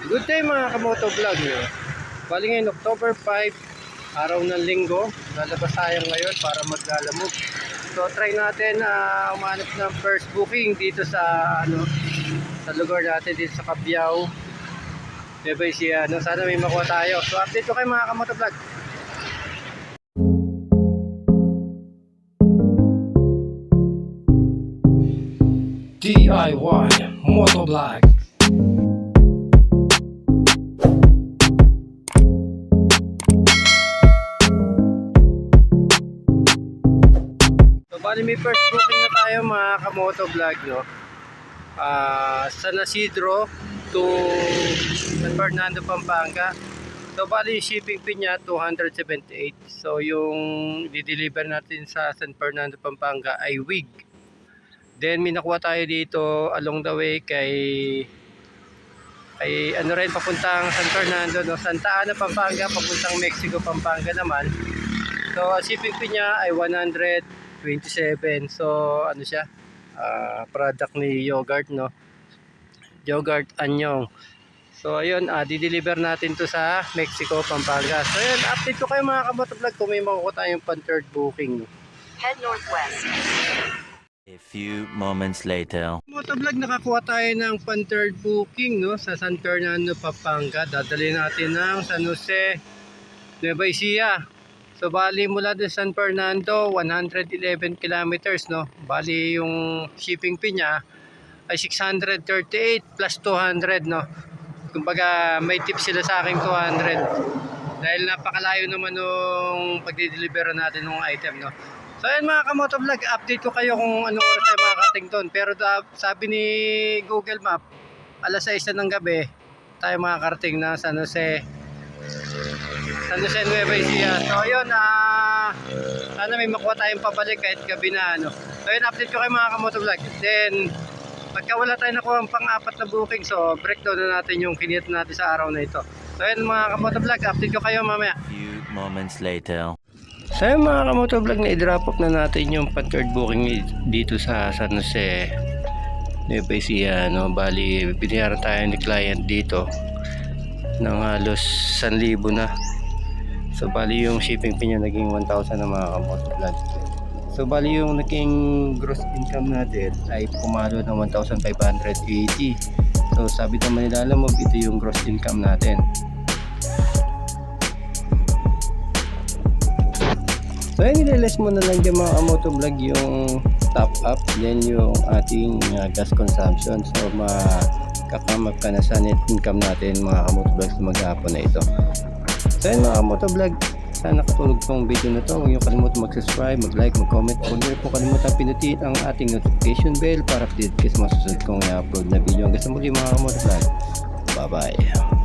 Good day mga kamoto vlog nyo. Bali ngayon October 5, araw ng linggo. Lalabas tayo ngayon para maglalamog. So try natin na umanap ng first booking dito sa ano sa lugar natin dito sa Cabiao. Diba siya, no? Sana may makuha tayo. So update ko kayo mga kamoto vlog. DIY Motovlog bali may first booking na tayo mga kamoto vlog no. Ah, San Isidro to San Fernando Pampanga. So bali shipping fee niya 278. So yung di-deliver natin sa San Fernando Pampanga ay wig. Then may nakuha tayo dito along the way kay kay ano rin papuntang San Fernando no Santa Ana Pampanga papuntang Mexico Pampanga naman. So shipping fee niya ay 127. So ano siya? Ah, product ni Yogurt no. Yogurt Anyong. So ayun, ah, di-deliver natin to sa Mexico, Pampanga. So ayun, update ko kayo mga kamotovlog kung may makukuha tayong pan third booking. Head northwest. A few moments later. Motovlog nakakuha tayo ng pan third booking no sa San Fernando, Pampanga. Dadali natin ng San Jose, Nueva Ecija. So bali mula sa San Fernando, 111 kilometers no. Bali yung shipping fee niya ay 638 plus 200 no. Kumbaga may tip sila sa akin 200. Dahil napakalayo naman nung pagdi-deliver natin ng item no. So ayun mga kamotovlog, update ko kayo kung anong oras tayo makakarating doon. Pero sabi ni Google Map, alas 6 na ng gabi, tayo makakarating na San Jose. San Jose Nueva Ecija. So ayun, ah, sana may makuha tayong pabalik kahit gabi na ano. So ayun, update ko kayo mga kamotovlog. Then, pagka wala tayo nakuha ang pang-apat na booking, so breakdown na natin yung kinit natin sa araw na ito. So ayun mga kamotovlog, update ko kayo mamaya. Few moments later. So yung mga kamotovlog na i-drop off na natin yung pan-third booking dito sa San Jose Nueva Ecija no? Bali binayaran tayo ni client dito ng halos 1,000 na. So bali yung shipping fee niya naging 1,000 na mga kamotovlog So bali yung naging gross income natin ay pumalo ng 1,580 So sabi naman nila alam mo ito yung gross income natin. So ayun, nililis mo na lang dyan mga motovlog yung top up, then yung ating uh, gas consumption. So makakamap ka na sa net income natin mga kamotovlog sa maghapon na ito. So ayun mga motovlog, sana katulog tong video na to. Huwag niyo kalimutan mag-subscribe, mag-like, mag-comment. Huwag niyo po kalimutan pinutin ang ating notification bell para update kayo sa mga susunod kong i-upload na video. Hanggang sa muli mga kamotovlog. Bye-bye.